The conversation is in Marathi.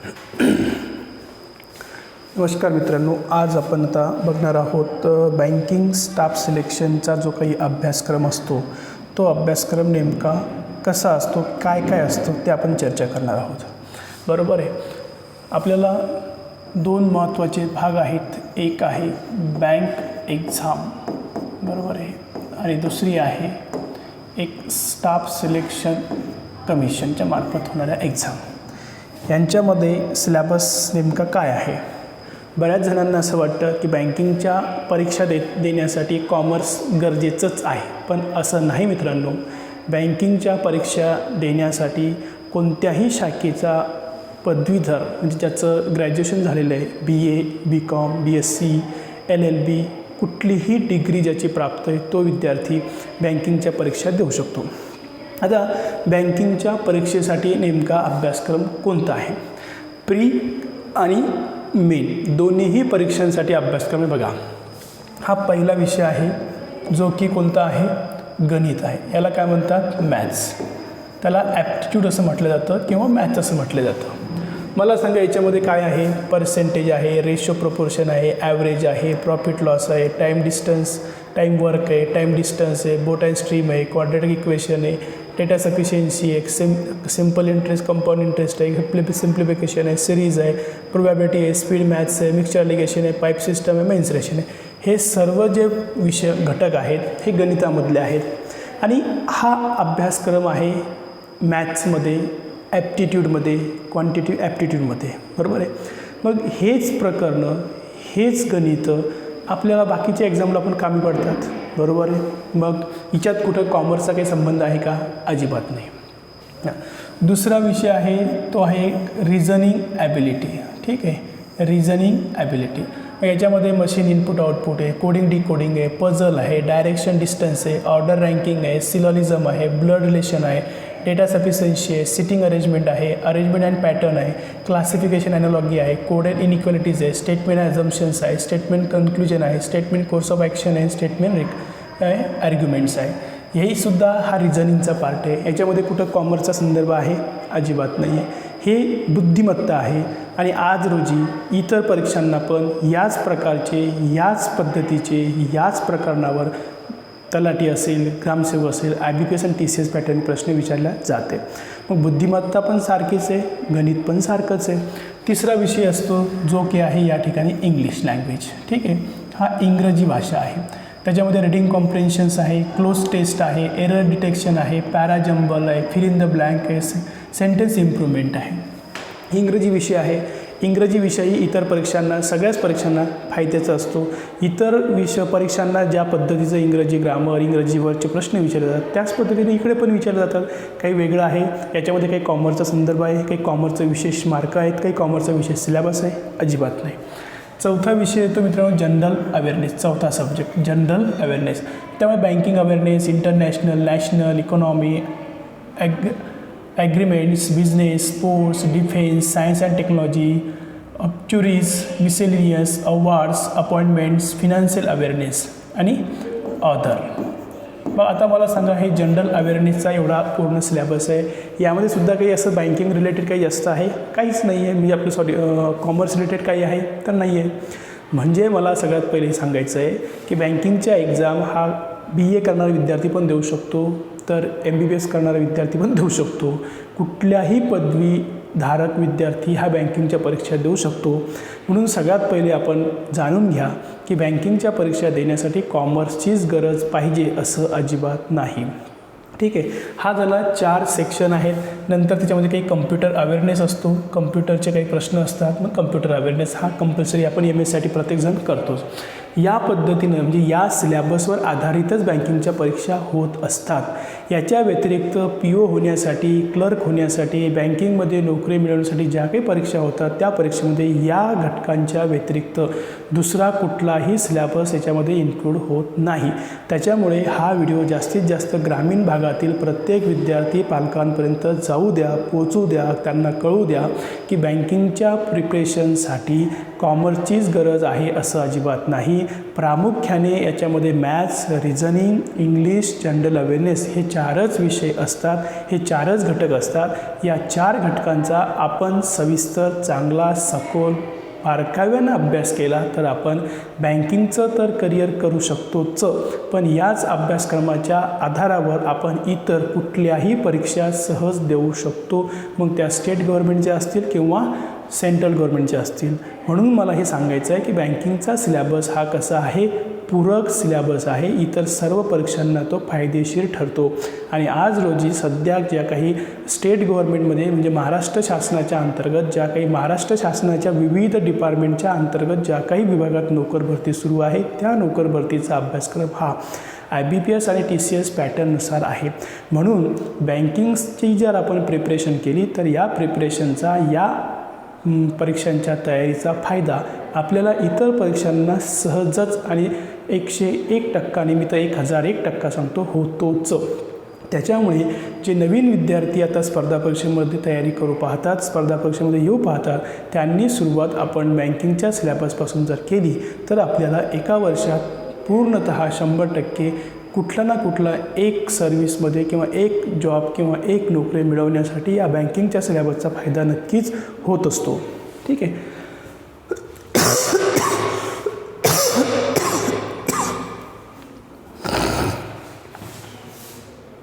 नमस्कार मित्रांनो आज आपण आता बघणार आहोत बँकिंग स्टाफ सिलेक्शनचा जो काही अभ्यासक्रम असतो तो अभ्यासक्रम नेमका कसा असतो काय काय असतं ते आपण चर्चा करणार आहोत. बरोबर आहे. आपल्याला दोन महत्त्वाचे भाग आहेत. एक आहे बँक एक्झाम बरोबर आहे. आणि दुसरी आहे एक स्टाफ सिलेक्शन कमिशनच्या मार्फत होणाऱ्या एक्झाम यांच्यामध्ये सिलॅबस नेमका काय आहे? बऱ्याच जणांना असं वाटतं की बँकिंगच्या परीक्षा दे देण्यासाठी कॉमर्स गरजेचंच आहे. पण असं नाही मित्रांनो. बँकिंगच्या परीक्षा देण्यासाठी कोणत्याही शाखेचा पदवीधर म्हणजे ज्याचं ग्रॅज्युएशन झालेलं आहे B A B com B S C L L B कुठलीही डिग्री ज्याची प्राप्त आहे तो विद्यार्थी बँकिंगच्या परीक्षा देऊ शकतो. आता बँकिंगच्या परीक्षेसाठी नेमका अभ्यासक्रम कोणता आहे? प्री आणि मेन दोन्हीही परीक्षांसाठी अभ्यासक्रम आहे बघा. हा पहिला विषय आहे जो की कोणता आहे? गणित आहे. याला काय म्हणतात? मॅथ्स. त्याला ॲप्टिट्यूड असं म्हटलं जातं किंवा मॅथ्स असं म्हटलं जातं. मला सांगा याच्यामध्ये काय आहे? पर्सेंटेज आहे रेशो प्रपोर्शन आहे ॲव्हरेज आहे प्रॉफिट लॉस आहे टाईम डिस्टन्स टाईम वर्क आहे टाईम डिस्टन्स आहे बोट अँड स्ट्रीम आहे क्वाड्रेटिक इक्वेशन आहे डेटा सफिशियन्सी एक sim simple interest compound interest आहे सिम्प्लिफिकेशन आहे सिरीज आहे प्रोबॅबिलिटी आहे स्पीड मॅथ्स आहे मिक्सचर लिगेशन आहे पाईप सिस्टम आहे मेन्सरेशन आहे. हे सर्व जे विषय घटक आहेत हे गणितामधले आहेत. आणि हा अभ्यासक्रम आहे मॅथ्समध्ये ॲप्टिट्यूडमध्ये क्वांटिटी ॲप्टिट्यूडमध्ये बरोबर आहे? मग हेच प्रकरणं हेच गणितं आपल्याला बाकीच्या एक्झामला पण कामी पडतात. बरोबर आहे. मग हिच्यात कुठं कॉमर्सचा काही संबंध आहे का? अजिबात नाही. दुसरा विषय आहे तो आहे रिझनिंग ॲबिलिटी ठीक आहे? रिझनिंग ॲबिलिटी याच्यामध्ये मशीन इनपुट आउटपुट आहे कोडिंग डिकोडिंग आहे पझल आहे डायरेक्शन डिस्टन्स आहे ऑर्डर रँकिंग आहे सिलॉलिझम आहे ब्लड रिलेशन आहे डेटा सफिशियन्सी आहे सिटिंग अरेंजमेंट आहे अरेंजमेंट अँड पॅटर्न आहे क्लासिफिकेशन ॲनॉलॉगी आहे कोड अँड इनइक्वालिटीज आहे स्टेटमेंट ॲझम्पन्स आहे स्टेटमेंट कन्क्लुजन आहे स्टेटमेंट कोर्स ऑफ ॲक्शन आहे स्टेटमेंट रिक ॲर्ग्युमेंट्स आहे. हेही सुद्धा हा रिझनिंगचा पार्ट आहे. याच्यामध्ये कुठं कॉमर्सचा संदर्भ आहे? अजिबात नाही आहे हे बुद्धिमत्ता आहे. आणि आज रोजी इतर परीक्षांना पण याच प्रकारचे याच पद्धतीचे याच प्रकरणावर तलाटी असेल ग्रामसेवक असेल आय बी पी एस आणि टी सी एस पॅटर्न प्रश्न विचारला जाते. मग बुद्धिमत्ता पण सारखीच आहे गणित पण सारखंच आहे. तिसरा विषय असतो जो की आहे या ठिकाणी इंग्लिश लँग्वेज ठीक आहे? हा इंग्रजी भाषा आहे. त्याच्यामध्ये रिडिंग कॉम्प्रेन्शन्स आहे क्लोज टेस्ट आहे एरर डिटेक्शन आहे पॅराजंबल आहे फिल इन द ब्लँक आहे सेंटेन्स इम्प्रूव्हमेंट आहे. इंग्रजी विषय आहे. इंग्रजी विषयही इतर परीक्षांना सगळ्याच परीक्षांना फायद्याचा असतो. इतर विषय परीक्षांना ज्या पद्धतीचं इंग्रजी ग्रामर इंग्रजीवरचे प्रश्न विचारले जातात त्याच पद्धतीने इकडे पण विचारले जातात. काही वेगळं आहे. याच्यामध्ये काही कॉमर्सचा संदर्भ आहे. काही कॉमर्सचे विशेष मार्क आहेत. काही कॉमर्सचा विशेष सिलेबस आहे. अजिबात नाही. चौथा विषय येतो मित्रांनो जनरल अवेअरनेस. चौथा सब्जेक्ट जनरल अवेअरनेस. त्यामुळे banking awareness international national economy ag agreements business sports defence science and technology obituaries miscellaneous awards appointments financial awareness आणि अदर मग आता मला सांगा हे जनरल अवेअरनेसचा एवढा पूर्ण सिलेबस आहे यामध्ये सुद्धा काही असं बँकिंग रिलेटेड काही जास्त आहे? काहीच नाही आहे. म्हणजे आपलं सॉरी कॉमर्स रिलेटेड काही आहे? तर नाही आहे. म्हणजे मला सगळ्यात पहिले हे सांगायचं आहे की बँकिंगच्या एक्झाम हा बी ए करणारा विद्यार्थी पण देऊ शकतो तर एम बी बी एस करणारा विद्यार्थी पण देऊ शकतो. कुठल्याही पदवी धारक विद्यार्थी हा बँकिंगच्या परीक्षा देऊ शकतो. म्हणून सगळ्यात पहिले आपण जाणून घ्या की बँकिंगच्या परीक्षा देण्यासाठी कॉमर्सचीच गरज पाहिजे असं अजिबात नाही. ठीक आहे? हा झाला चार सेक्शन आहेत. नंतर त्याच्यामध्ये काही कम्प्युटर अवेअरनेस असतो. कम्प्युटरचे काही प्रश्न असतात. मग कम्प्युटर अवेअरनेस हा कंपल्सरी आपण एम एससाठी प्रत्येकजण करतोच. या पद्धतीनं म्हणजे या सिलॅबसवर आधारितच बँकिंगच्या परीक्षा होत असतात. याच्या व्यतिरिक्त पी ओ होण्यासाठी क्लर्क होण्यासाठी बँकिंगमध्ये नोकरी मिळवण्यासाठी ज्या काही परीक्षा होतात त्या परीक्षेमध्ये या घटकांच्या व्यतिरिक्त दुसरा कुठलाही सिलॅबस याच्यामध्ये इन्क्लूड होत नाही. त्याच्यामुळे हा व्हिडिओ जास्तीत जास्त ग्रामीण भागातील प्रत्येक विद्यार्थी पालकांपर्यंत जाऊ द्या पोचू द्या त्यांना कळू द्या की बँकिंगच्या प्रिपरेशनसाठी कॉमर्सचीच गरज आहे असं अजिबात नाही. प्रामुख्याने याच्यामध्ये maths reasoning English general awareness हे चारच विषय असतात. हे चारच घटक असतात. या चार घटकांचा आपण सविस्तर चांगला सखोल बारकाव्यानं अभ्यास केला तर आपण बँकिंगचं तर करिअर करू शकतोच पण याच अभ्यासक्रमाच्या आधारावर आपण इतर कुठल्याही परीक्षा सहज देऊ शकतो. मग त्या स्टेट गव्हर्नमेंटच्या असतील किंवा सेंट्रल गव्हर्नमेंटचे असतील. म्हणून मला हे सांगायचं आहे की बँकिंगचा सिलॅबस हा कसा आहे? पूरक सिलॅबस आहे. इतर सर्व परीक्षांना तो फायदेशीर ठरतो. आणि आज रोजी सध्या ज्या काही स्टेट गव्हर्नमेंटमध्ये म्हणजे महाराष्ट्र शासनाच्या अंतर्गत ज्या काही महाराष्ट्र शासनाच्या विविध डिपार्टमेंटच्या अंतर्गत ज्या काही विभागात नोकर भरती सुरू आहे त्या नोकर भरतीचा अभ्यासक्रम हा आय बी पी एस आणि टी सी एस पॅटर्ननुसार आहे. म्हणून बँकिंगची जर आपण प्रिपरेशन केली तर या प्रिपरेशनचा या परीक्षांच्या तयारीचा फायदा आपल्याला इतर परीक्षांना सहजच आणि एकशे एक टक्काने मी तर एक हजार एक टक्का सांगतो होतोच. त्याच्यामुळे जे नवीन विद्यार्थी आता स्पर्धा परीक्षेमध्ये तयारी करू पाहतात स्पर्धा परीक्षेमध्ये येऊ पाहतात त्यांनी सुरुवात आपण बँकिंगच्या सिलॅबसपासून जर केली तर आपल्याला एका वर्षात पूर्णत शंभर टक्के कुठला ना कुठला एक सर्व्हिसमध्ये किंवा एक जॉब किंवा एक नोकरी मिळवण्यासाठी या बँकिंगच्या सिलॅबसचा फायदा नक्कीच होत असतो. ठीक आहे?